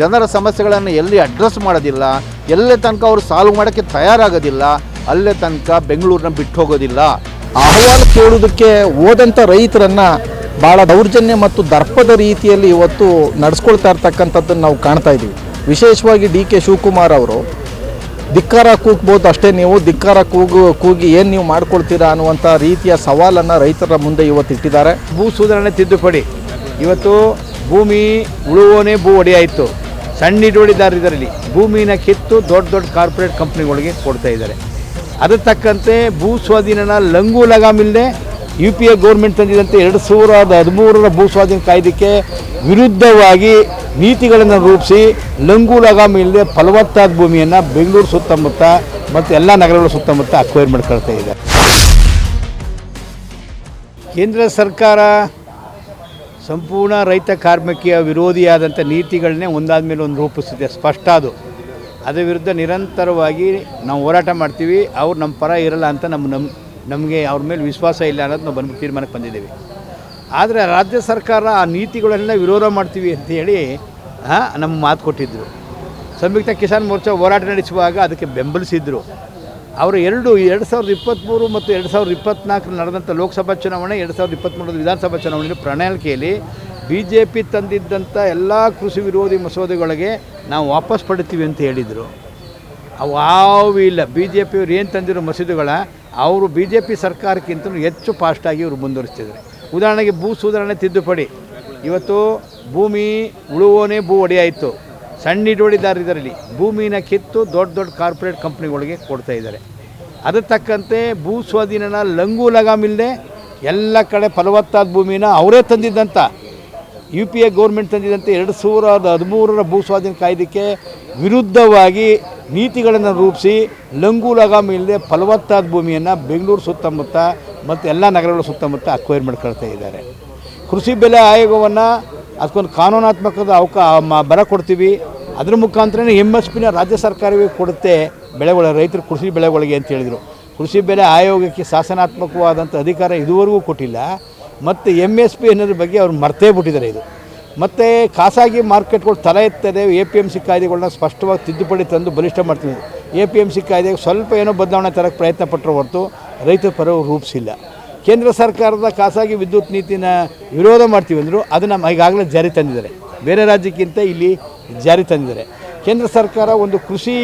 ಜನರ ಸಮಸ್ಯೆಗಳನ್ನು ಎಲ್ಲಿ ಅಡ್ರೆಸ್ ಮಾಡೋದಿಲ್ಲ, ಎಲ್ಲೇ ತನಕ ಅವರು ಸಾಲ್ವ್ ಮಾಡೋಕ್ಕೆ ತಯಾರಾಗೋದಿಲ್ಲ, ಅಲ್ಲೇ ತನಕ ಬೆಂಗಳೂರನ್ನ ಬಿಟ್ಟು ಹೋಗೋದಿಲ್ಲ. ಅಹವಾಲು ಕೇಳುವುದಕ್ಕೆ ಹೋದಂಥ ರೈತರನ್ನು ಭಾಳ ದೌರ್ಜನ್ಯ ಮತ್ತು ದರ್ಪದ ರೀತಿಯಲ್ಲಿ ಇವತ್ತು ನಡೆಸ್ಕೊಳ್ತಾ ಇರ್ತಕ್ಕಂಥದ್ದನ್ನು ನಾವು ಕಾಣ್ತಾ ಇದ್ದೀವಿ. ವಿಶೇಷವಾಗಿ ಡಿ ಕೆ ಶಿವಕುಮಾರ್ ಅವರು, ಧಿಕ್ಕಾರ ಕೂಗ್ಬೋದು ಅಷ್ಟೇ ನೀವು, ಧಿಕ್ಕಾರ ಕೂಗು, ಕೂಗಿ ಏನು ನೀವು ಮಾಡ್ಕೊಳ್ತೀರಾ ಅನ್ನುವಂಥ ರೀತಿಯ ಸವಾಲನ್ನು ರೈತರ ಮುಂದೆ ಇವತ್ತು ಇಟ್ಟಿದ್ದಾರೆ. ಭೂ ಸುಧಾರಣೆ ತಿದ್ದುಪಡಿ. ಇವತ್ತು ಭೂಮಿ ಉಳುವೋನೇ ಭೂ ಒಡೆಯಾಯಿತು. ಸಣ್ಣ ಹಿಡುವಳಿದಾರ ಇದರಲ್ಲಿ. ಭೂಮಿನ ಕಿತ್ತು ದೊಡ್ಡ ದೊಡ್ಡ ಕಾರ್ಪೊರೇಟ್ ಕಂಪ್ನಿಗಳಿಗೆ ಕೊಡ್ತಾ ಇದ್ದಾರೆ. ಅದಕ್ಕೆ ತಕ್ಕಂತೆ ಭೂ ಸ್ವಾಧೀನನ ಲಂಗು ಲಗಾಮಿಲ್ಲದೆ ಯು ಪಿ ಎ ಗೌರ್ಮೆಂಟ್ ತಂದಿದಂತೆ ಎರಡು ಸಾವಿರದ ಹದಿಮೂರರ ಭೂ ಸ್ವಾಧೀನ ಕಾಯ್ದೆಗೆ ವಿರುದ್ಧವಾಗಿ ನೀತಿಗಳನ್ನು ರೂಪಿಸಿ ಲಂಗು ಲಗಾಮ್ ಇಲ್ಲದೆ ಫಲವತ್ತಾದ ಭೂಮಿಯನ್ನು ಬೆಂಗಳೂರು ಸುತ್ತಮುತ್ತ ಮತ್ತು ಎಲ್ಲ ನಗರಗಳ ಸುತ್ತಮುತ್ತ ಅಕ್ವೈರ್ ಮಾಡ್ಕೊಳ್ತಾ ಇದೆ ಕೇಂದ್ರ ಸರ್ಕಾರ ಸಂಪೂರ್ಣ ರೈತ ಕಾರ್ಮಿಕಿಯ ವಿರೋಧಿಯಾದಂಥ ನೀತಿಗಳನ್ನೇ ಒಂದಾದ ಮೇಲೆ ಒಂದು ರೂಪಿಸುತ್ತೆ. ಸ್ಪಷ್ಟ ಅದು. ಅದರ ವಿರುದ್ಧ ನಿರಂತರವಾಗಿ ನಾವು ಹೋರಾಟ ಮಾಡ್ತೀವಿ. ಅವ್ರು ನಮ್ಮ ಪರ ಇರಲ್ಲ ಅಂತ ನಮ್ಮ ನಮ್ಮ ನಮಗೆ ಅವ್ರ ಮೇಲೆ ವಿಶ್ವಾಸ ಇಲ್ಲ ಅನ್ನೋದು ನಾವು ಬಂದು ತೀರ್ಮಾನಕ್ಕೆ ಬಂದಿದ್ದೀವಿ. ಆದರೆ ರಾಜ್ಯ ಸರ್ಕಾರ ಆ ನೀತಿಗಳನ್ನೆಲ್ಲ ವಿರೋಧ ಮಾಡ್ತೀವಿ ಅಂತ ಹೇಳಿ ನಮ್ಮ ಮಾತು ಕೊಟ್ಟಿದ್ದರು ಸಂಯುಕ್ತ ಕಿಸಾನ್ ಮೋರ್ಚಾ ಹೋರಾಟ ನಡೆಸುವಾಗ ಅದಕ್ಕೆ ಬೆಂಬಲಿಸಿದ್ರು. ಅವರು ಎರಡು ಎರಡು ಸಾವಿರದ ಇಪ್ಪತ್ತ್ಮೂರು ಮತ್ತು ಎರಡು ಸಾವಿರದ ಇಪ್ಪತ್ತ್ನಾಲ್ಕರಲ್ಲಿ ನಡೆದಂಥ ಲೋಕಸಭಾ ಚುನಾವಣೆ, ಎರಡು ಸಾವಿರದ ಇಪ್ಪತ್ತ್ಮೂರು ವಿಧಾನಸಭಾ ಚುನಾವಣೆಯಲ್ಲಿ ಪ್ರಣಾಳಿಕೆಯಲ್ಲಿ ಬಿ ಜೆ ಪಿ ತಂದಿದ್ದಂಥ ಎಲ್ಲ ಕೃಷಿ ವಿರೋಧಿ ಮಸೂದೆಗಳಿಗೆ ನಾವು ವಾಪಸ್ ಪಡಿತೀವಿ ಅಂತ ಹೇಳಿದರು. ಅವು ಇಲ್ಲ. ಬಿ ಜೆ ಪಿಯವ್ರು ಏನು ತಂದಿರೋ ಮಸೂದೆಗಳ, ಅವರು ಬಿ ಜೆ ಪಿ ಸರ್ಕಾರಕ್ಕಿಂತ ಹೆಚ್ಚು ಫಾಸ್ಟಾಗಿ ಇವರು ಮುಂದುವರಿಸ್ತಿದ್ದಾರೆ. ಉದಾಹರಣೆಗೆ ಭೂ ಸುಧಾರಣೆ ತಿದ್ದುಪಡಿ. ಇವತ್ತು ಭೂಮಿ ಉಳುವೋನೇ ಭೂ ಒಡೆಯಾಯಿತು. ಸಣ್ಣ ಹಿಡುವಳಿದಾರ ಇದರಲ್ಲಿ ಭೂಮಿನ ಕಿತ್ತು ದೊಡ್ಡ ದೊಡ್ಡ ಕಾರ್ಪೊರೇಟ್ ಕಂಪ್ನಿಗಳಿಗೆ ಕೊಡ್ತಾ ಇದ್ದಾರೆ. ಅದಕ್ಕೆ ತಕ್ಕಂತೆ ಭೂ ಸ್ವಾಧೀನನ ಲಂಗು ಲಗಾಮಿಲ್ಲದೆ ಎಲ್ಲ ಕಡೆ ಫಲವತ್ತಾದ ಭೂಮಿನ ಅವರೇ ತಂದಿದ್ದಂಥ ಯು ಪಿ ಎ ಗೌರ್ಮೆಂಟ್ ತಂದಿದ್ದಂಥ ಎರಡು ಸಾವಿರದ ಹದಿಮೂರರ ಭೂ ಸ್ವಾಧೀನ ಕಾಯ್ದೆಗೆ ವಿರುದ್ಧವಾಗಿ ನೀತಿಗಳನ್ನು ರೂಪಿಸಿ ಲಂಗು ಲಗಾಮ್ ಇಲ್ಲದೆ ಫಲವತ್ತಾದ ಭೂಮಿಯನ್ನು ಬೆಂಗಳೂರು ಸುತ್ತಮುತ್ತ ಮತ್ತು ಎಲ್ಲ ನಗರಗಳ ಸುತ್ತಮುತ್ತ ಅಕ್ವೈರ್ ಮಾಡ್ಕೊಳ್ತಾ ಇದ್ದಾರೆ. ಕೃಷಿ ಬೆಲೆ ಆಯೋಗವನ್ನು ಅದಕ್ಕೊಂದು ಕಾನೂನಾತ್ಮಕದ ಅವಕ ಬರ ಕೊಡ್ತೀವಿ. ಅದ್ರ ಮುಖಾಂತರನೇ ಎಂ ಎಸ್ ಪಿನ ರಾಜ್ಯ ಸರ್ಕಾರವೇ ಕೊಡುತ್ತೆ ಬೆಳೆಗಳ ರೈತರು ಕೃಷಿ ಬೆಳೆಗಳಿಗೆ ಅಂತ ಹೇಳಿದರು. ಕೃಷಿ ಬೆಲೆ ಆಯೋಗಕ್ಕೆ ಶಾಸನಾತ್ಮಕವಾದಂಥ ಅಧಿಕಾರ ಇದುವರೆಗೂ ಕೊಟ್ಟಿಲ್ಲ. ಮತ್ತು ಎಂ ಎಸ್ ಪಿ ಅನ್ನೋದ್ರ ಬಗ್ಗೆ ಅವ್ರು ಮರ್ತೇ ಬಿಟ್ಟಿದ್ದಾರೆ ಇದು. ಮತ್ತು ಖಾಸಗಿ ಮಾರ್ಕೆಟ್ಗಳು ತಲೆ ಎತ್ತದೆ ಎ ಪಿ ಎಂ ಸಿ ಕಾಯ್ದೆಗಳನ್ನ ಸ್ಪಷ್ಟವಾಗಿ ತಿದ್ದುಪಡಿ ತಂದು ಬಲಿಷ್ಠ ಮಾಡ್ತೀವಿ ಎ ಪಿ ಎಂ ಸಿ ಕಾಯ್ದೆಗೆ ಸ್ವಲ್ಪ ಏನೋ ಬದಲಾವಣೆ ತರಕ್ಕೆ ಪ್ರಯತ್ನ ಪಟ್ಟರು ಹೊರತು ರೈತರ ಪರ ರೂಪಿಸಿಲ್ಲ. ಕೇಂದ್ರ ಸರ್ಕಾರದ ಖಾಸಗಿ ವಿದ್ಯುತ್ ನೀತಿನ ವಿರೋಧ ಮಾಡ್ತೀವಿ ಅಂದರು ಅದನ್ನು ಈಗಾಗಲೇ ಜಾರಿ ತಂದಿದ್ದಾರೆ. ಬೇರೆ ರಾಜ್ಯಕ್ಕಿಂತ ಇಲ್ಲಿ ಜಾರಿ ತಂದಿದ್ದಾರೆ. ಕೇಂದ್ರ ಸರ್ಕಾರ ಒಂದು ಕೃಷಿ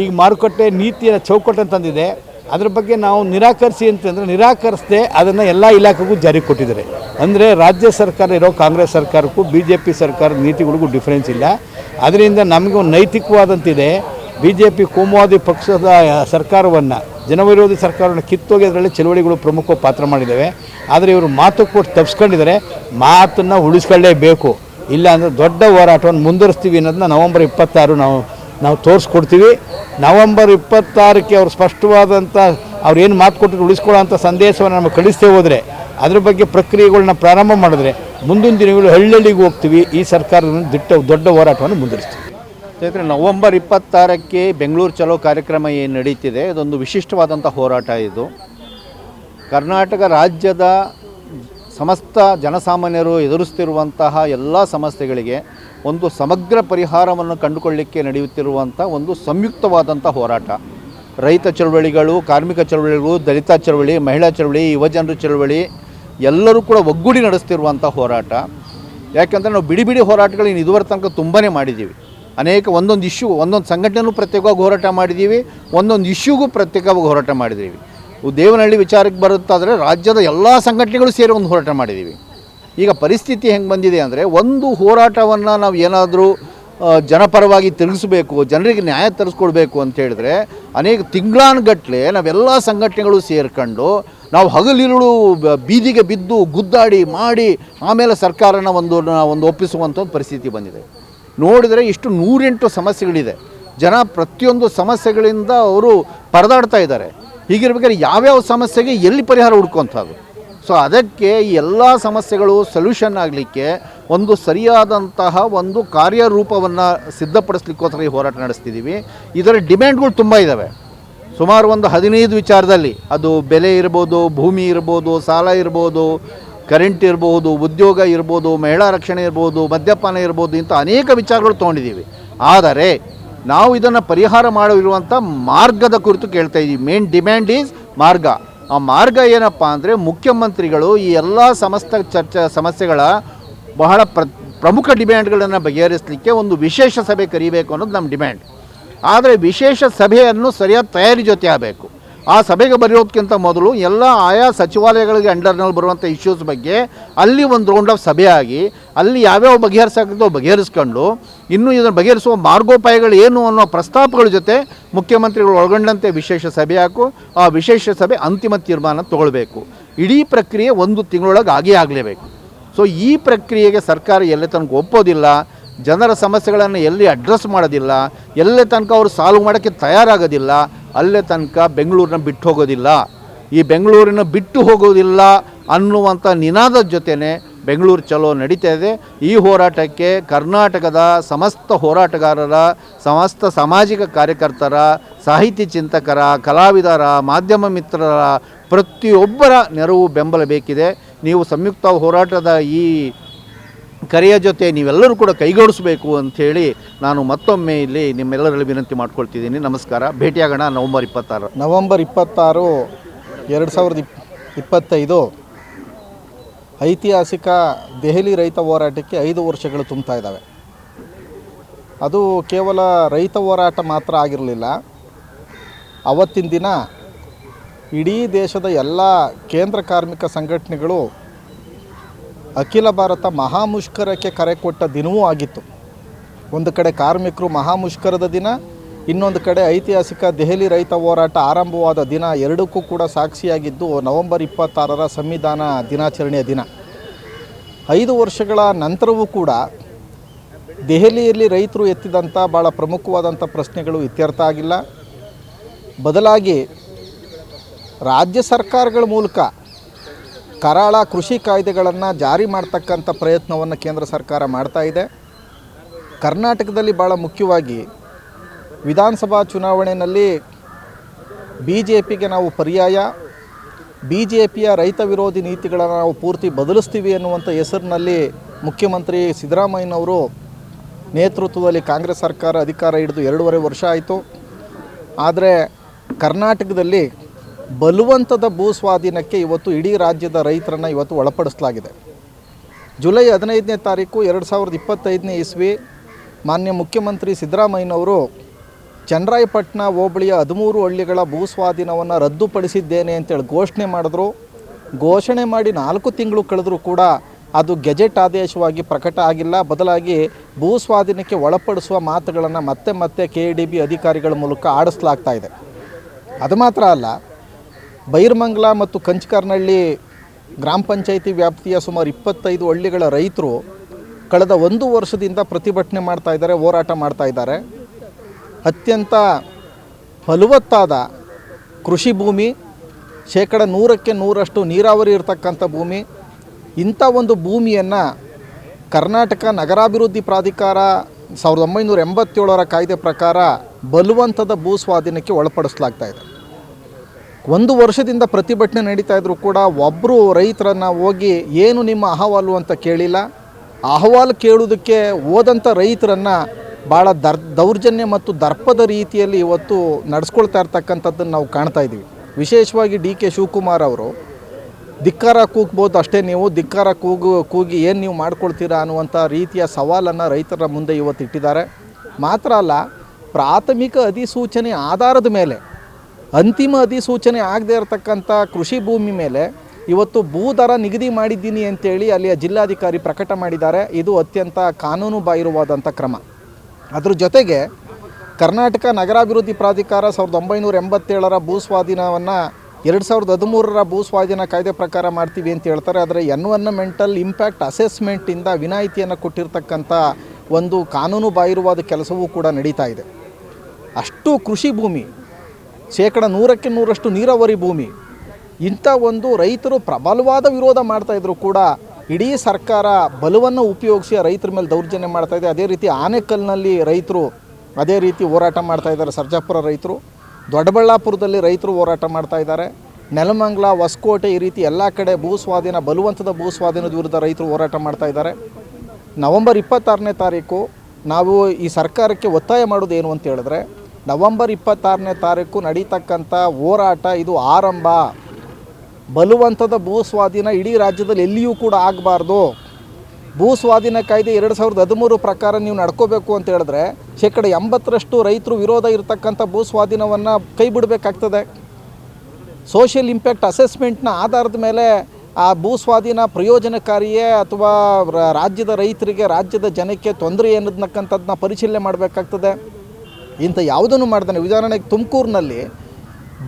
ಈಗ ಮಾರುಕಟ್ಟೆ ನೀತಿಯ ಚೌಕಟ್ಟನ್ನು ತಂದಿದೆ. ಅದ್ರ ಬಗ್ಗೆ ನಾವು ನಿರಾಕರಿಸಿ ಅಂತಂದರೆ ನಿರಾಕರಿಸದೆ ಅದನ್ನು ಎಲ್ಲ ಇಲಾಖೆಗೂ ಜಾರಿ ಕೊಟ್ಟಿದ್ದಾರೆ. ಅಂದರೆ ರಾಜ್ಯ ಸರ್ಕಾರ ಇರೋ ಕಾಂಗ್ರೆಸ್ ಸರ್ಕಾರಕ್ಕೂ ಬಿ ಜೆ ಪಿ ಸರ್ಕಾರದ ನೀತಿಗಳಿಗೂ ಡಿಫ್ರೆನ್ಸ್ ಇಲ್ಲ. ಅದರಿಂದ ನಮಗೂ ನೈತಿಕವಾದಂತಿದೆ. ಬಿ ಜೆ ಪಿ ಕೋಮುವಾದಿ ಪಕ್ಷದ ಸರ್ಕಾರವನ್ನು, ಜನವಿರೋಧಿ ಸರ್ಕಾರವನ್ನು ಕಿತ್ತೋಗೋದ್ರಲ್ಲಿ ಚಳವಳಿಗಳು ಪ್ರಮುಖ ಪಾತ್ರ ಮಾಡಿದ್ದಾವೆ ಆದರೆ ಇವರು ಮಾತು ಕೊಟ್ಟು ತಪ್ಪಿಸ್ಕೊಂಡಿದ್ದಾರೆ ಮಾತನ್ನು ಉಳಿಸ್ಕೊಳ್ಳೇಬೇಕು. ಇಲ್ಲ ಅಂದರೆ ದೊಡ್ಡ ಹೋರಾಟವನ್ನು ಮುಂದುವರಿಸ್ತೀವಿ ಅನ್ನೋದನ್ನ ನವಂಬರ್ ಇಪ್ಪತ್ತಾರು ನಾವು ನಾವು ತೋರಿಸ್ಕೊಡ್ತೀವಿ. ನವಂಬರ್ ಇಪ್ಪತ್ತಾರಕ್ಕೆ ಅವ್ರು ಸ್ಪಷ್ಟವಾದಂಥ ಅವ್ರು ಏನು ಮಾತು ಕೊಟ್ಟು ಉಳಿಸ್ಕೊಳ್ಳೋಂಥ ಸಂದೇಶವನ್ನು ನಮಗೆ ಕಳಿಸ್ತೇ ಹೋದರೆ, ಅದ್ರ ಬಗ್ಗೆ ಪ್ರಕ್ರಿಯೆಗಳನ್ನ ಪ್ರಾರಂಭ ಮಾಡಿದ್ರೆ ಮುಂದಿನ ದಿನಗಳು ಹಳ್ಳಿಗೆ ಹೋಗ್ತೀವಿ. ಈ ಸರ್ಕಾರದ ದಿಟ್ಟ, ದೊಡ್ಡ ಹೋರಾಟವನ್ನು ಮುಂದುವರಿಸ್ತೀವಿ. ಸ್ನೇಹಿತರೆ ನವಂಬರ್ ಇಪ್ಪತ್ತಾರಕ್ಕೆ ಬೆಂಗಳೂರು ಚಲೋ ಕಾರ್ಯಕ್ರಮ ಏನು ನಡೀತಿದೆ, ಇದೊಂದು ವಿಶಿಷ್ಟವಾದಂಥ ಹೋರಾಟ ಇದು. ಕರ್ನಾಟಕ ರಾಜ್ಯದ ಸಮಸ್ತ ಜನಸಾಮಾನ್ಯರು ಎದುರಿಸ್ತಿರುವಂತಹ ಎಲ್ಲ ಸಮಸ್ಯೆಗಳಿಗೆ ಒಂದು ಸಮಗ್ರ ಪರಿಹಾರವನ್ನು ಕಂಡುಕೊಳ್ಳಿಕ್ಕೆ ನಡೆಯುತ್ತಿರುವಂಥ ಒಂದು ಸಂಯುಕ್ತವಾದಂಥ ಹೋರಾಟ. ರೈತ ಚಳವಳಿಗಳು, ಕಾರ್ಮಿಕ ಚಳವಳಿಗಳು, ದಲಿತ ಚಳವಳಿ, ಮಹಿಳಾ ಚಳವಳಿ, ಯುವಜನರ ಚಳವಳಿ, ಎಲ್ಲರೂ ಕೂಡ ಒಗ್ಗೂಡಿ ನಡೆಸ್ತಿರುವಂಥ ಹೋರಾಟ. ಯಾಕೆಂದರೆ ನಾವು ಬಿಡಿ ಬಿಡಿ ಹೋರಾಟಗಳು ಇದುವರೆ ತನಕ ತುಂಬನೇ ಮಾಡಿದ್ದೀವಿ ಅನೇಕ ಒಂದೊಂದು ಇಶ್ಯೂ, ಒಂದೊಂದು ಸಂಘಟನೆಗೂ ಪ್ರತ್ಯೇಕವಾಗಿ ಹೋರಾಟ ಮಾಡಿದ್ದೀವಿ, ಒಂದೊಂದು ಇಶ್ಯೂಗೂ ಪ್ರತ್ಯೇಕವಾಗಿ ಹೋರಾಟ ಮಾಡಿದ್ದೀವಿ. ದೇವನಹಳ್ಳಿ ವಿಚಾರಕ್ಕೆ ಬರುತ್ತಾದರೆ ರಾಜ್ಯದ ಎಲ್ಲ ಸಂಘಟನೆಗಳು ಸೇರಿ ಒಂದು ಹೋರಾಟ ಮಾಡಿದ್ದೀವಿ. ಈಗ ಪರಿಸ್ಥಿತಿ ಹೆಂಗೆ ಬಂದಿದೆ ಅಂದರೆ ಒಂದು ಹೋರಾಟವನ್ನು ನಾವು ಏನಾದರೂ ಜನಪರವಾಗಿ ತಿರುಗಿಸ್ಬೇಕು, ಜನರಿಗೆ ನ್ಯಾಯ ತರಿಸ್ಕೊಡ್ಬೇಕು ಅಂತ ಹೇಳಿದ್ರೆ ಅನೇಕ ತಿಂಗಳಾನುಗಟ್ಟಲೆ ನಾವೆಲ್ಲ ಸಂಘಟನೆಗಳು ಸೇರ್ಕೊಂಡು ನಾವು ಹಗಲಿರುಳು ಬೀದಿಗೆ ಬಿದ್ದು ಗುದ್ದಾಡಿ ಮಾಡಿ ಆಮೇಲೆ ಸರ್ಕಾರನ ಒಂದು ಒಂದು ಒಪ್ಪಿಸುವಂಥ ಒಂದು ಪರಿಸ್ಥಿತಿ ಬಂದಿದೆ. ನೋಡಿದರೆ ಇಷ್ಟು ನೂರೆಂಟು ಸಮಸ್ಯೆಗಳಿದೆ. ಜನ ಪ್ರತಿಯೊಂದು ಸಮಸ್ಯೆಗಳಿಂದ ಅವರು ಪರದಾಡ್ತಾ ಇದ್ದಾರೆ. ಹೀಗಿರ್ಬೇಕಾದ್ರೆ ಯಾವ್ಯಾವ ಸಮಸ್ಯೆಗೆ ಎಲ್ಲಿ ಪರಿಹಾರ ಹುಡ್ಕೊಂಥದ್ದು ಸೊ ಅದಕ್ಕೆ ಎಲ್ಲ ಸಮಸ್ಯೆಗಳು ಸೊಲ್ಯೂಷನ್ ಆಗಲಿಕ್ಕೆ ಒಂದು ಸರಿಯಾದಂತಹ ಒಂದು ಕಾರ್ಯರೂಪವನ್ನು ಸಿದ್ಧಪಡಿಸ್ಲಿಕ್ಕೋಸ್ಕರ ಈ ಹೋರಾಟ ನಡೆಸ್ತಿದ್ದೀವಿ ಇದರ ಡಿಮ್ಯಾಂಡ್ಗಳು ತುಂಬ ಇದ್ದಾವೆ ಸುಮಾರು ಒಂದು ಹದಿನೈದು ವಿಚಾರದಲ್ಲಿ ಅದು ಬೆಲೆ ಇರ್ಬೋದು, ಭೂಮಿ ಇರ್ಬೋದು, ಸಾಲ ಇರ್ಬೋದು ಕರೆಂಟ್ ಇರ್ಬೋದು, ಉದ್ಯೋಗ ಇರ್ಬೋದು, ಮಹಿಳಾ ರಕ್ಷಣೆ ಇರ್ಬೋದು, ಮದ್ಯಪಾನ ಇರ್ಬೋದು ಇಂಥ ಅನೇಕ ವಿಚಾರಗಳು ತೊಗೊಂಡಿದ್ದೀವಿ. ಆದರೆ ನಾವು ಇದನ್ನು ಪರಿಹಾರ ಮಾಡಿರುವಂಥ ಮಾರ್ಗದ ಕುರಿತು ಕೇಳ್ತಾ ಇದ್ದೀವಿ. ಮೇನ್ ಡಿಮ್ಯಾಂಡ್ ಈಸ್ ಮಾರ್ಗ. ಆ ಮಾರ್ಗ ಏನಪ್ಪ ಅಂದರೆ ಮುಖ್ಯಮಂತ್ರಿಗಳು ಈ ಎಲ್ಲ ಸಮಸ್ತ ಚರ್ಚೆ ಸಮಸ್ಯೆಗಳ ಬಹಳ ಪ್ರ, ಪ್ರಮುಖ ಡಿಮ್ಯಾಂಡ್ಗಳನ್ನು ಬಗೆಹರಿಸಲಿಕ್ಕೆ ಒಂದು ವಿಶೇಷ ಸಭೆ ಕರೀಬೇಕು ಅನ್ನೋದು ನಮ್ಮ ಡಿಮ್ಯಾಂಡ್ ಆದರೆ ವಿಶೇಷ ಸಭೆಯನ್ನು ಸರಿಯಾದ ತಯಾರಿ ಜೊತೆ ಆಗಬೇಕು. ಆ ಸಭೆಗೆ ಬರೆಯೋದಕ್ಕಿಂತ ಮೊದಲು ಎಲ್ಲ ಆಯಾ ಸಚಿವಾಲಯಗಳಿಗೆ ಅಂಡರ್ನಲ್ಲಿ ಬರುವಂಥ ಇಶ್ಯೂಸ್ ಬಗ್ಗೆ ಅಲ್ಲಿ ಒಂದು ರೌಂಡ್ ಆಫ್ ಸಭೆ ಆಗಿ, ಅಲ್ಲಿ ಯಾವ್ಯಾವ ಬಗೆಹರಿಸೋ ಬಗೆಹರಿಸ್ಕೊಂಡು, ಇನ್ನೂ ಇದನ್ನು ಬಗೆಹರಿಸುವ ಮಾರ್ಗೋಪಾಯಗಳು ಏನು ಅನ್ನೋ ಪ್ರಸ್ತಾಪಗಳ ಜೊತೆ ಮುಖ್ಯಮಂತ್ರಿಗಳು ಒಳಗೊಂಡಂತೆ ವಿಶೇಷ ಸಭೆ ಹಾಕು, ಆ ವಿಶೇಷ ಸಭೆ ಅಂತಿಮ ತೀರ್ಮಾನ ತಗೊಳ್ಬೇಕು. ಇಡೀ ಪ್ರಕ್ರಿಯೆ ಒಂದು ತಿಂಗಳೊಳಗೆ ಆಗೇ ಆಗಲೇಬೇಕು. ಸೊ ಈ ಪ್ರಕ್ರಿಯೆಗೆ ಸರ್ಕಾರ ಎಲ್ಲೇ ತನಕ ಒಪ್ಪೋದಿಲ್ಲ, ಜನರ ಸಮಸ್ಯೆಗಳನ್ನು ಎಲ್ಲಿ ಅಡ್ರೆಸ್ ಮಾಡೋದಿಲ್ಲ, ಎಲ್ಲೇ ತನಕ ಅವರು ಸಾಲ್ವ್ ಮಾಡೋಕ್ಕೆ ತಯಾರಾಗೋದಿಲ್ಲ ಅಲ್ಲೇ ತನಕ ಬೆಂಗಳೂರನ್ನ ಬಿಟ್ಟು ಹೋಗೋದಿಲ್ಲ. ಈ ಬೆಂಗಳೂರಿನ ಬಿಟ್ಟು ಹೋಗೋದಿಲ್ಲ ಅನ್ನುವಂಥ ನಿನಾದದ ಜೊತೆನೇ ಬೆಂಗಳೂರು ಚಲೋ ನಡೀತಾ ಇದೆ. ಈ ಹೋರಾಟಕ್ಕೆ ಕರ್ನಾಟಕದ ಸಮಸ್ತ ಹೋರಾಟಗಾರರ, ಸಮಸ್ತ ಸಾಮಾಜಿಕ ಕಾರ್ಯಕರ್ತರ, ಸಾಹಿತಿ ಚಿಂತಕರ, ಕಲಾವಿದರ, ಮಾಧ್ಯಮ ಮಿತ್ರರ ಪ್ರತಿಯೊಬ್ಬರ ನೆರವು ಬೆಂಬಲ ಬೇಕಿದೆ. ನೀವು ಸಂಯುಕ್ತ ಹೋರಾಟದ ಈ ಕರೆಯ ಜೊತೆ ನೀವೆಲ್ಲರೂ ಕೂಡ ಕೈಗೂಡಿಸಬೇಕು ಅಂಥೇಳಿ ನಾನು ಮತ್ತೊಮ್ಮೆ ಇಲ್ಲಿ ನಿಮ್ಮೆಲ್ಲರಲ್ಲಿ ವಿನಂತಿ ಮಾಡ್ಕೊಳ್ತಿದ್ದೀನಿ. ನಮಸ್ಕಾರ. ಭೇಟಿಯಾಗೋಣ ನವಂಬರ್ ಇಪ್ಪತ್ತಾರು. ನವಂಬರ್ ಇಪ್ಪತ್ತಾರು, ಎರಡು ಸಾವಿರದ ಇಪ್ ಇಪ್ಪತ್ತೈದು. ಐತಿಹಾಸಿಕ ದೆಹಲಿ ರೈತ ಹೋರಾಟಕ್ಕೆ ಐದು ವರ್ಷಗಳು ತುಂಬ್ತಾ ಇದ್ದಾವೆ. ಅದು ಕೇವಲ ರೈತ ಹೋರಾಟ ಮಾತ್ರ ಆಗಿರಲಿಲ್ಲ. ಅವತ್ತಿನ ದಿನ ಇಡೀ ದೇಶದ ಎಲ್ಲ ಕೇಂದ್ರ ಕಾರ್ಮಿಕ ಸಂಘಟನೆಗಳು ಅಖಿಲ ಭಾರತ ಮಹಾಮುಷ್ಕರಕ್ಕೆ ಕರೆ ಕೊಟ್ಟ ದಿನವೂ ಆಗಿತ್ತು. ಒಂದು ಕಡೆ ಕಾರ್ಮಿಕರು ಮಹಾಮುಷ್ಕರದ ದಿನ, ಇನ್ನೊಂದು ಕಡೆ ಐತಿಹಾಸಿಕ ದೆಹಲಿ ರೈತ ಹೋರಾಟ ಆರಂಭವಾದ ದಿನ ಎರಡಕ್ಕೂ ಕೂಡ ಸಾಕ್ಷಿಯಾಗಿದ್ದು ನವೆಂಬರ್ ಇಪ್ಪತ್ತಾರರ ಸಂವಿಧಾನ ದಿನಾಚರಣೆಯ ದಿನ. ಐದು ವರ್ಷಗಳ ನಂತರವೂ ಕೂಡ ದೆಹಲಿಯಲ್ಲಿ ರೈತರು ಎತ್ತಿದಂಥ ಭಾಳ ಪ್ರಮುಖವಾದಂಥ ಪ್ರಶ್ನೆಗಳು ಇತ್ಯರ್ಥ ಆಗಿಲ್ಲ. ಬದಲಾಗಿ ರಾಜ್ಯ ಸರ್ಕಾರಗಳ ಮೂಲಕ ಕರಾಳ ಕೃಷಿ ಕಾಯ್ದೆಗಳನ್ನು ಜಾರಿ ಮಾಡ್ತಕ್ಕಂಥ ಪ್ರಯತ್ನವನ್ನು ಕೇಂದ್ರ ಸರ್ಕಾರ ಮಾಡ್ತಾ ಇದೆ. ಕರ್ನಾಟಕದಲ್ಲಿ ಭಾಳ ಮುಖ್ಯವಾಗಿ ವಿಧಾನಸಭಾ ಚುನಾವಣೆಯಲ್ಲಿ ಬಿ ಜೆ ಪಿಗೆ ನಾವು ಪರ್ಯಾಯ ಬಿ ಜೆ ಪಿಯ ರೈತ ವಿರೋಧಿ ನೀತಿಗಳನ್ನು ನಾವು ಪೂರ್ತಿ ಬದಲಿಸ್ತೀವಿ ಎನ್ನುವಂಥ ಹೆಸರಿನಲ್ಲಿ ಮುಖ್ಯಮಂತ್ರಿ ಸಿದ್ದರಾಮಯ್ಯನವರು ನೇತೃತ್ವದಲ್ಲಿ ಕಾಂಗ್ರೆಸ್ ಸರ್ಕಾರ ಅಧಿಕಾರ ಹಿಡಿದು ಎರಡೂವರೆ ವರ್ಷ ಆಯಿತು. ಆದರೆ ಕರ್ನಾಟಕದಲ್ಲಿ ಬಲವಂತದ ಭೂ ಸ್ವಾಧೀನಕ್ಕೆ ಇವತ್ತು ಇಡೀ ರಾಜ್ಯದ ರೈತರನ್ನು ಇವತ್ತು ಒಳಪಡಿಸಲಾಗಿದೆ. ಜುಲೈ ಹದಿನೈದನೇ ತಾರೀಕು ಎರಡು ಸಾವಿರದ ಇಪ್ಪತ್ತೈದನೇ ಇಸ್ವಿ ಮಾನ್ಯ ಮುಖ್ಯಮಂತ್ರಿ ಸಿದ್ದರಾಮಯ್ಯನವರು ಚನ್ನರಾಯಪಟ್ಟಣ ಹೋಬಳಿಯ ಹದಿಮೂರು ಹಳ್ಳಿಗಳ ಭೂ ಸ್ವಾಧೀನವನ್ನು ರದ್ದುಪಡಿಸಿದ್ದೇನೆ ಅಂತೇಳಿ ಘೋಷಣೆ ಮಾಡಿದ್ರು. ಘೋಷಣೆ ಮಾಡಿ ನಾಲ್ಕು ತಿಂಗಳು ಕಳೆದರೂ ಕೂಡ ಅದು ಗೆಜೆಟ್ ಆದೇಶವಾಗಿ ಪ್ರಕಟ ಆಗಿಲ್ಲ. ಬದಲಾಗಿ ಭೂ ಸ್ವಾಧೀನಕ್ಕೆ ಒಳಪಡಿಸುವ ಮಾತುಗಳನ್ನು ಮತ್ತೆ ಮತ್ತೆ ಕೆ ಡಿ ಬಿ ಅಧಿಕಾರಿಗಳ ಮೂಲಕ ಆಡಿಸಲಾಗ್ತಾ ಇದೆ. ಅದು ಮಾತ್ರ ಅಲ್ಲ ಬೈರ್ಮಂಗ್ಲ ಮತ್ತು ಕಂಚಕರ್ನಹಳ್ಳಿ ಗ್ರಾಮ ಪಂಚಾಯಿತಿ ವ್ಯಾಪ್ತಿಯ ಸುಮಾರು ಇಪ್ಪತ್ತೈದು ಹಳ್ಳಿಗಳ ರೈತರು ಕಳೆದ ಒಂದು ವರ್ಷದಿಂದ ಪ್ರತಿಭಟನೆ ಮಾಡ್ತಾ ಇದ್ದಾರೆ, ಹೋರಾಟ ಮಾಡ್ತಾ ಇದ್ದಾರೆ. ಅತ್ಯಂತ ಫಲವತ್ತಾದ ಕೃಷಿ ಭೂಮಿ, ಶೇಕಡ ನೂರಕ್ಕೆ ನೂರಷ್ಟು ನೀರಾವರಿ ಇರತಕ್ಕಂಥ ಭೂಮಿ. ಇಂಥ ಒಂದು ಭೂಮಿಯನ್ನು ಕರ್ನಾಟಕ ನಗರಾಭಿವೃದ್ಧಿ ಪ್ರಾಧಿಕಾರ ಸಾವಿರದ ಒಂಬೈನೂರ ಎಂಬತ್ತೇಳರ ಕಾಯ್ದೆ ಪ್ರಕಾರ ಬಲವಂತದ ಭೂ ಸ್ವಾಧೀನಕ್ಕೆ ಒಳಪಡಿಸಲಾಗ್ತಾ ಇದೆ. ಒಂದು ವರ್ಷದಿಂದ ಪ್ರತಿಭಟನೆ ನಡೀತಾ ಇದ್ದರೂ ಕೂಡ ಒಬ್ಬರು ರೈತರನ್ನು ಹೋಗಿ ಏನು ನಿಮ್ಮ ಅಹವಾಲು ಅಂತ ಕೇಳಿಲ್ಲ. ಅಹವಾಲು ಕೇಳೋದಕ್ಕೆ ಹೋದಂಥ ರೈತರನ್ನು ಭಾಳ ದರ್, ದೌರ್ಜನ್ಯ ಮತ್ತು ದರ್ಪದ ರೀತಿಯಲ್ಲಿ ಇವತ್ತು ನಡೆಸ್ಕೊಳ್ತಾ ಇರ್ತಕ್ಕಂಥದ್ದನ್ನು ನಾವು ಕಾಣ್ತಾ ಇದ್ದೀವಿ. ವಿಶೇಷವಾಗಿ ಡಿ ಕೆ ಶಿವಕುಮಾರ್ ಅವರು, ಧಿಕ್ಕಾರ ಕೂಗ್ಬೋದು ಅಷ್ಟೇ ನೀವು, ಧಿಕ್ಕಾರ ಕೂಗು, ಕೂಗಿ ಏನು ನೀವು ಮಾಡ್ಕೊಳ್ತೀರಾ ಅನ್ನುವಂಥ ರೀತಿಯ ಸವಾಲನ್ನು ರೈತರ ಮುಂದೆ ಇವತ್ತು ಇಟ್ಟಿದ್ದಾರೆ. ಮಾತ್ರ ಅಲ್ಲ, ಪ್ರಾಥಮಿಕ ಅಧಿಸೂಚನೆ ಆಧಾರದ ಮೇಲೆ ಅಂತಿಮ ಅಧಿಸೂಚನೆ ಆಗದೇ ಇರತಕ್ಕಂಥ ಕೃಷಿ ಭೂಮಿ ಮೇಲೆ ಇವತ್ತು ಭೂ ದರ ನಿಗದಿ ಮಾಡಿದ್ದೀನಿ ಅಂತೇಳಿ ಅಲ್ಲಿಯ ಜಿಲ್ಲಾಧಿಕಾರಿ ಪ್ರಕಟ ಮಾಡಿದ್ದಾರೆ. ಇದು ಅತ್ಯಂತ ಕಾನೂನು ಬಾಹಿರವಾದಂಥ ಕ್ರಮ. ಅದ್ರ ಜೊತೆಗೆ ಕರ್ನಾಟಕ ನಗರಾಭಿವೃದ್ಧಿ ಪ್ರಾಧಿಕಾರ ಸಾವಿರದ ಒಂಬೈನೂರ ಎಂಬತ್ತೇಳರ ಭೂ ಸ್ವಾಧೀನವನ್ನು ಎರಡು ಸಾವಿರದ ಹದಿಮೂರರ ಭೂ ಸ್ವಾಧೀನ ಕಾಯ್ದೆ ಪ್ರಕಾರ ಮಾಡ್ತೀವಿ ಅಂತ ಹೇಳ್ತಾರೆ. ಆದರೆ ಎನ್ವರ್ನಮೆಂಟಲ್ ಇಂಪ್ಯಾಕ್ಟ್ ಅಸೆಸ್ಮೆಂಟಿಂದ ವಿನಾಯಿತಿಯನ್ನು ಕೊಟ್ಟಿರ್ತಕ್ಕಂಥ ಒಂದು ಕಾನೂನು ಬಾಹಿರವಾದ ಕೆಲಸವೂ ಕೂಡ ನಡೀತಾ ಇದೆ. ಅಷ್ಟು ಕೃಷಿ ಭೂಮಿ ಶೇಕಡ ನೂರಕ್ಕೆ ನೂರಷ್ಟು ನೀರಾವರಿ ಭೂಮಿ. ಇಂಥ ಒಂದು ರೈತರು ಪ್ರಬಲವಾದ ವಿರೋಧ ಮಾಡ್ತಾ ಇದ್ರು ಕೂಡ. ಇಡೀ ಸರ್ಕಾರ ಬಲವನ್ನು ಉಪಯೋಗಿಸಿ ರೈತರ ಮೇಲೆ ದೌರ್ಜನ್ಯ ಮಾಡ್ತಾ ಇದೆ. ಅದೇ ರೀತಿ ಆನೆಕಲ್ನಲ್ಲಿ ರೈತರು ಅದೇ ರೀತಿ ಹೋರಾಟ ಮಾಡ್ತಾ ಇದ್ದಾರೆ. ಸರ್ಜಾಪುರ ರೈತರು, ದೊಡ್ಡಬಳ್ಳಾಪುರದಲ್ಲಿ ರೈತರು ಹೋರಾಟ ಮಾಡ್ತಾ ಇದ್ದಾರೆ. ನೆಲಮಂಗ್ಲ, ಹೊಸಕೋಟೆ ಈ ರೀತಿ ಎಲ್ಲ ಕಡೆ ಭೂ ಸ್ವಾಧೀನ, ಬಲವಂತದ ಭೂ ಸ್ವಾಧೀನದ ವಿರುದ್ಧ ರೈತರು ಹೋರಾಟ ಮಾಡ್ತಾ ಇದ್ದಾರೆ. ನವಂಬರ್ ಇಪ್ಪತ್ತಾರನೇ ತಾರೀಕು ನಾವು ಈ ಸರ್ಕಾರಕ್ಕೆ ಒತ್ತಾಯ ಮಾಡೋದು ಏನು ಅಂತ ಹೇಳಿದ್ರೆ ನವಂಬರ್ ಇಪ್ಪತ್ತಾರನೇ ತಾರೀಕು ನಡೀತಕ್ಕಂಥ ಹೋರಾಟ ಇದು ಆರಂಭ. ಬಲವಂತದ ಭೂ ಸ್ವಾಧೀನ ಇಡೀ ರಾಜ್ಯದಲ್ಲಿ ಎಲ್ಲಿಯೂ ಕೂಡ ಆಗಬಾರ್ದು. ಭೂ ಸ್ವಾಧೀನ ಕಾಯ್ದೆ ಎರಡು ಸಾವಿರದ ಹದಿಮೂರು ಪ್ರಕಾರ ನೀವು ನಡ್ಕೋಬೇಕು ಅಂತ ಹೇಳಿದ್ರೆ ಶೇಕಡ ಎಂಬತ್ತರಷ್ಟು ರೈತರು ವಿರೋಧ ಇರತಕ್ಕಂಥ ಭೂ ಸ್ವಾಧೀನವನ್ನು ಕೈ ಬಿಡಬೇಕಾಗ್ತದೆ. ಸೋಷಿಯಲ್ ಇಂಪ್ಯಾಕ್ಟ್ ಅಸೆಸ್ಮೆಂಟ್ನ ಆಧಾರದ ಮೇಲೆ ಆ ಭೂ ಸ್ವಾಧೀನ ಪ್ರಯೋಜನಕಾರಿಯೇ ಅಥವಾ ರಾಜ್ಯದ ರೈತರಿಗೆ, ರಾಜ್ಯದ ಜನಕ್ಕೆ ತೊಂದರೆ ಅನ್ನೋದಕ್ಕಂಥದ್ದನ್ನ ಪರಿಶೀಲನೆ ಮಾಡಬೇಕಾಗ್ತದೆ. ಇಂಥ ಯಾವುದನ್ನು ಮಾಡ್ತಾನೆ? ಉದಾಹರಣೆಗೆ ತುಮಕೂರಿನಲ್ಲಿ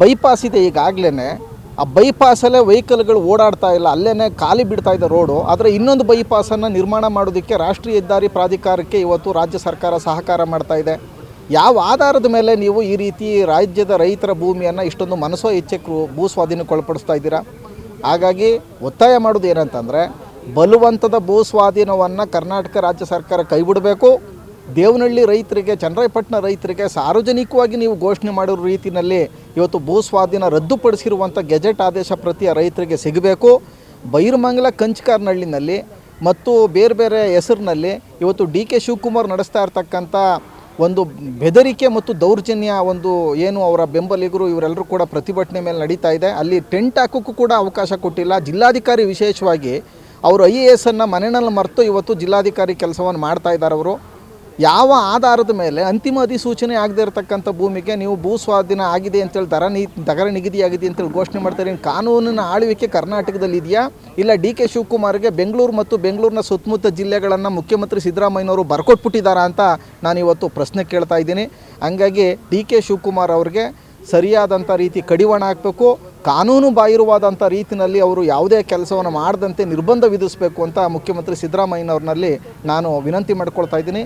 ಬೈಪಾಸ್ ಇದೆ ಈಗಾಗಲೇ ಆ ಬೈಪಾಸಲ್ಲೇ ವೆಹಿಕಲ್ಗಳು ಓಡಾಡ್ತಾ ಇಲ್ಲ. ಅಲ್ಲೇ ಖಾಲಿ ಬಿಡ್ತಾ ಇದೆ ರೋಡು ಆದರೆ ಇನ್ನೊಂದು ಬೈಪಾಸನ್ನು ನಿರ್ಮಾಣ ಮಾಡೋದಕ್ಕೆ ರಾಷ್ಟ್ರೀಯ ಹೆದ್ದಾರಿ ಪ್ರಾಧಿಕಾರಕ್ಕೆ ಇವತ್ತು ರಾಜ್ಯ ಸರ್ಕಾರ ಸಹಕಾರ ಮಾಡ್ತಾ ಇದೆ. ಯಾವ ಆಧಾರದ ಮೇಲೆ ನೀವು ಈ ರೀತಿ ರಾಜ್ಯದ ರೈತರ ಭೂಮಿಯನ್ನು ಇಷ್ಟೊಂದು ಮನಸ್ಸೋ ಇಚ್ಛೆಗೆ ಭೂ ಸ್ವಾಧೀನಕ್ಕೆ ಒಳಪಡಿಸ್ತಾ ಇದ್ದೀರಾ? ಹಾಗಾಗಿ ಒತ್ತಾಯ ಮಾಡೋದು ಏನಂತಂದರೆ, ಬಲವಂತದ ಭೂ ಸ್ವಾಧೀನವನ್ನು ಕರ್ನಾಟಕ ರಾಜ್ಯ ಸರ್ಕಾರ ಕೈಬಿಡಬೇಕು. ದೇವನಹಳ್ಳಿ ರೈತರಿಗೆ, ಚನ್ನರಾಯಪಟ್ಟಣ ರೈತರಿಗೆ ಸಾರ್ವಜನಿಕವಾಗಿ ನೀವು ಘೋಷಣೆ ಮಾಡಿರೋ ರೀತಿಯಲ್ಲಿ ಇವತ್ತು ಭೂ ಸ್ವಾಧೀನ ರದ್ದುಪಡಿಸಿರುವಂಥ ಗೆಜೆಟ್ ಆದೇಶ ಪ್ರತಿ ರೈತರಿಗೆ ಸಿಗಬೇಕು. ಬೈರಮಂಗಲ ಕಂಚಕಾರ್ನಹಳ್ಳಿನಲ್ಲಿ ಮತ್ತು ಬೇರೆ ಬೇರೆ ಹೆಸರಿನಲ್ಲಿ ಇವತ್ತು ಡಿ ಕೆ ಶಿವಕುಮಾರ್ ನಡೆಸ್ತಾ ಇರ್ತಕ್ಕಂಥ ಒಂದು ಬೆದರಿಕೆ ಮತ್ತು ದೌರ್ಜನ್ಯ ಒಂದು ಏನು ಅವರ ಬೆಂಬಲಿಗರು ಇವರೆಲ್ಲರೂ ಕೂಡ ಪ್ರತಿಭಟನೆ ಮೇಲೆ ನಡೀತಾ ಇದೆ. ಅಲ್ಲಿ ಟೆಂಟ್ ಹಾಕೋಕ್ಕೂ ಕೂಡ ಅವಕಾಶ ಕೊಟ್ಟಿಲ್ಲ. ಜಿಲ್ಲಾಧಿಕಾರಿ ವಿಶೇಷವಾಗಿ ಅವರು ಐ ಎ ಎಸ್ ಅನ್ನು ಮನೆಯಲ್ಲಿ ಮರೆತು ಇವತ್ತು ಜಿಲ್ಲಾಧಿಕಾರಿ ಕೆಲಸವನ್ನು ಮಾಡ್ತಾ ಇದ್ದಾರೆ ಅವರು. ಯಾವ ಆಧಾರದ ಮೇಲೆ ಅಂತಿಮ ಅಧಿಸೂಚನೆ ಆಗದೇ ಇರತಕ್ಕಂಥ ಭೂಮಿಗೆ ನೀವು ಭೂ ಸ್ವಾಧೀನ ಆಗಿದೆ ಅಂತೇಳಿ ದರ ನಿ, ದರ ನಿಗದಿಯಾಗಿದೆ ಅಂತೇಳಿ ಘೋಷಣೆ ಮಾಡ್ತಾರೆ ಇನ್ನು ಕಾನೂನಿನ ಆಳ್ವಿಕೆ ಕರ್ನಾಟಕದಲ್ಲಿ ಇದೆಯಾ? ಇಲ್ಲ ಡಿ ಕೆ ಶಿವಕುಮಾರ್ಗೆ ಬೆಂಗಳೂರು ಮತ್ತು ಬೆಂಗಳೂರಿನ ಸುತ್ತಮುತ್ತ ಜಿಲ್ಲೆಗಳನ್ನು ಮುಖ್ಯಮಂತ್ರಿ ಸಿದ್ದರಾಮಯ್ಯನವರು ಬರ್ಕೊಟ್ಬಿಟ್ಟಿದ್ದಾರಾ ಅಂತ ನಾನು ಇವತ್ತು ಪ್ರಶ್ನೆ ಕೇಳ್ತಾ ಇದ್ದೀನಿ. ಹಂಗಾಗಿ ಡಿ ಕೆ ಶಿವಕುಮಾರ್ ಅವ್ರಿಗೆ ಸರಿಯಾದಂಥ ರೀತಿ ಕಡಿವಾಣ ಹಾಕಬೇಕು, ಕಾನೂನು ಬಾಹಿರವಾದಂಥ ರೀತಿಯಲ್ಲಿ ಅವರು ಯಾವುದೇ ಕೆಲಸವನ್ನು ಮಾಡದಂತೆ ನಿರ್ಬಂಧ ವಿಧಿಸಬೇಕು ಅಂತ ಮುಖ್ಯಮಂತ್ರಿ ಸಿದ್ದರಾಮಯ್ಯನವ್ರನಲ್ಲಿ ನಾನು ವಿನಂತಿ ಮಾಡ್ಕೊಳ್ತಾ ಇದ್ದೀನಿ.